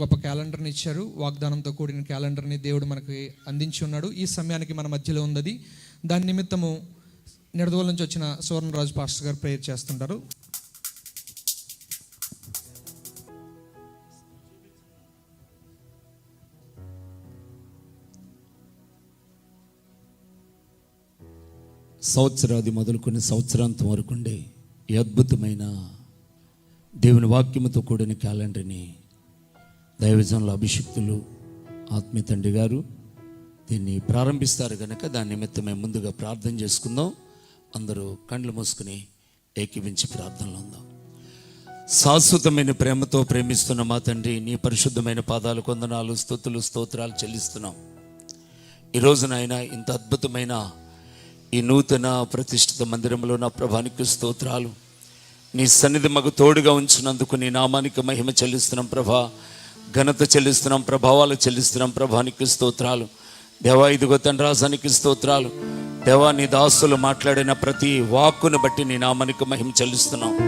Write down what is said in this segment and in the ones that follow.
గొప్ప క్యాలెండర్ని ఇచ్చారు. వాగ్దానంతో కూడిన క్యాలెండర్ని దేవుడు మనకి అందించి ఉన్నాడు. ఈ సమయానికి మన మధ్యలో ఉన్నది. దాని నిమిత్తము నిడదవల నుంచి వచ్చిన సువర్ణరాజు పాస్టర్ గారు ప్రేయర్ చేస్తుంటారు. సంవత్సరాది మొదలుకొని సంవత్సరాంతం వరకు ఉండే ఈ అద్భుతమైన దేవుని వాక్యముతో కూడిన క్యాలెండర్ని దైవజనుల అభిషిక్తులు ఆత్మీయ తండ్రి గారు దీన్ని ప్రారంభిస్తారు కనుక దాని నిమిత్తం మేము ముందుగా ప్రార్థన చేసుకుందాం. అందరూ కండ్లు మూసుకుని ఏకీవించి ప్రార్థనలు ఉందాం. శాశ్వతమైన ప్రేమతో ప్రేమిస్తున్న మా తండ్రి నీ పరిశుద్ధమైన పాదాలు కొందనాలు స్తుతులు స్తోత్రాలు చెల్లిస్తున్నాం. ఈరోజు నాయన ఇంత అద్భుతమైన ఈ నూతన ప్రతిష్ఠిత మందిరంలో నా ప్రభానికి స్తోత్రాలు. నీ సన్నిధి మాకు తోడుగా ఉంచినందుకు నీ నామానికి మహిమ చెల్లిస్తున్నాం ప్రభా. ఘనత చెల్లిస్తున్నాం ప్రభావాలు చెల్లిస్తున్నాం ప్రభానికి స్తోత్రాలు. దేవా ఇదిగో తండ్రాసానికి స్తోత్రాలు. దేవా నీ దాసులు మాట్లాడిన ప్రతి వాక్కును బట్టి నీ నామానికి మహిమ చెల్లిస్తున్నాం.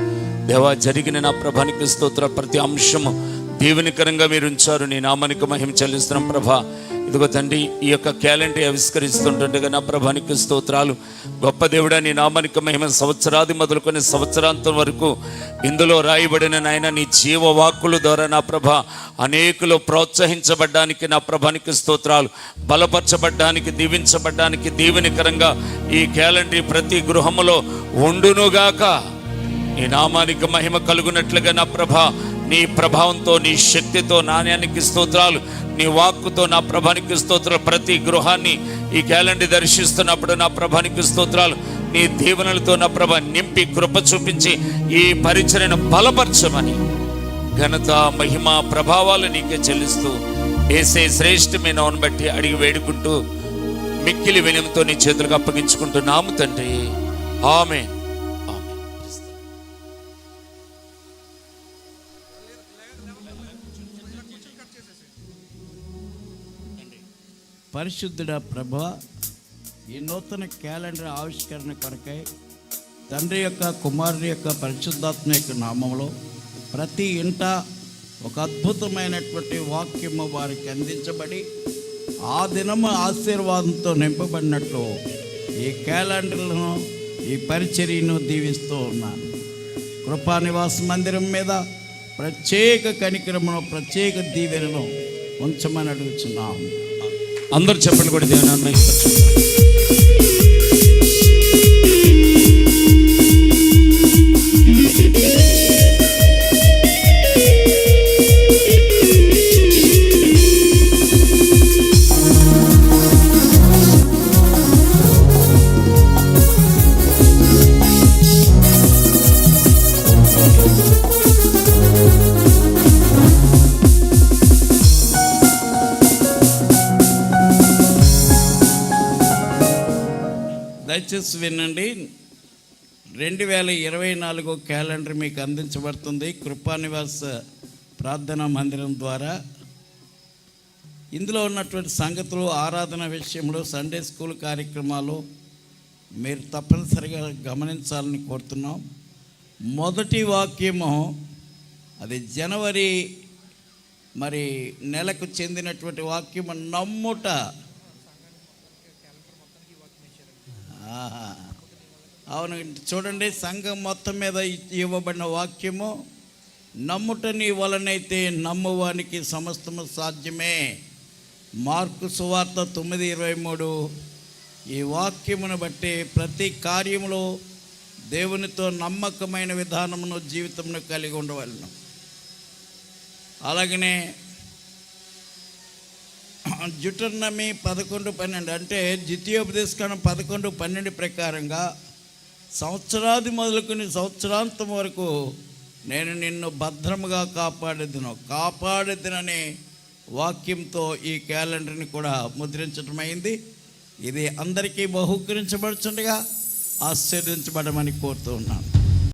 దేవా జరిగిన నా ప్రభానికి స్తోత్ర ప్రతి అంశము దీవెనికరంగా మీరు ఉంచారు. నీ నామానికి మహిమ చెల్లిస్తున్నాం ప్రభా. ఇదిగో తండ్రి ఈ యొక్క క్యాలెండర్ ఆవిష్కరిస్తుంటుండగా నా ప్రభానికి స్తోత్రాలు. గొప్ప దేవుడా నీ నామానికి మహిమ సంవత్సరాది మొదలుకొని సంవత్సరాంతం వరకు ఇందులో రాయబడిన నాయన నీ జీవ వాక్కుల ద్వారా నా ప్రభ అనేకులు ప్రోత్సహించబడ్డానికి నా ప్రభానికి స్తోత్రాలు. బలపరచబడ్డానికి దీవించబడ్డానికి దీవెనికరంగా ఈ క్యాలెండర్ ప్రతి గృహములో ఉండునుగాక. నీ నామానికి మహిమ కలుగునట్లుగా నా ప్రభ నీ ప్రభావంతో నీ శక్తితో నాణ్యానికి స్తోత్రాలు. నీ వాక్కుతో నా ప్రభానికి స్తోత్రాలు. ప్రతి గృహాన్ని ఈ క్యాలెండర్ దర్శిస్తున్నప్పుడు నా ప్రభానికి స్తోత్రాలు. నీ దీవెనలతో నా ప్రభ నింపి కృప చూపించి ఈ పరిచర్యను బలపరచమని. ఘనత మహిమ ప్రభావాలు నీకే చెల్లిస్తూ ఏసే శ్రేష్టమైన నోను బట్టి అడిగి వేడుకుంటూ మిక్కిలి వినయంతో నీ చేతులకు అప్పగించుకుంటున్నాము తండ్రి. ఆమె పరిశుద్ధుడ ప్రభ ఈ నూతన క్యాలెండర్ ఆవిష్కరణ కొరకై తండ్రి యొక్క కుమారుని యొక్క పరిశుద్ధాత్మ యొక్క నామంలో ప్రతి ఇంట ఒక అద్భుతమైనటువంటి వాక్యము వారికి అందించబడి ఆ దినము ఆశీర్వాదంతో నింపబడినట్లు ఈ క్యాలెండర్లను ఈ పరిచర్యను దీవిస్తూ ఉన్నాను. కృపా నివాస మందిరం మీద ప్రత్యేక కనికరమును ప్రత్యేక దీవెనను ఉంచమని అడుగుతున్నాము అందరు చెప్పండి కూడా దేవుని దయచేసి వినండి. రెండు వేల ఇరవై నాలుగు క్యాలెండర్ మీకు అందించబడుతుంది. కృపానివాస ప్రార్థనా మందిరం ద్వారా. ఇందులో ఉన్నటువంటి సంగతులు ఆరాధన విషయంలో సండే స్కూల్ కార్యక్రమాలు మీరు తప్పనిసరిగా గమనించాలని కోరుతున్నాం. మొదటి వాక్యము అది జనవరి మరి నెలకు చెందినటువంటి వాక్యము నమ్ముట అవును చూడండి సంఘం మొత్తం మీద ఇవ్వబడిన వాక్యము నమ్ముట నీ వలనైతే నమ్మువానికి సమస్తము సాధ్యమే. మార్కు సువార్త తొమ్మిది ఇరవై మూడు. ఈ వాక్యమును బట్టి ప్రతి కార్యములో దేవునితో నమ్మకమైన విధానమును జీవితమును కలిగి ఉండవలను. అలాగనే జుటర్నమి పదకొండు పన్నెండు అంటే ద్వితీయోపదేశకాండం పదకొండు పన్నెండు ప్రకారంగా సంవత్సరాది మొదలుకొని సంవత్సరాంతం వరకు నేను నిన్ను భద్రముగా కాపాడేదును. కాపాడేదుననే వాక్యంతో ఈ క్యాలెండర్ని కూడా ముద్రించడం అయింది. ఇది అందరికీ బహుకరించబడుచుండగా ఆశ్చర్యించబడమని కోరుతూ ఉన్నాను.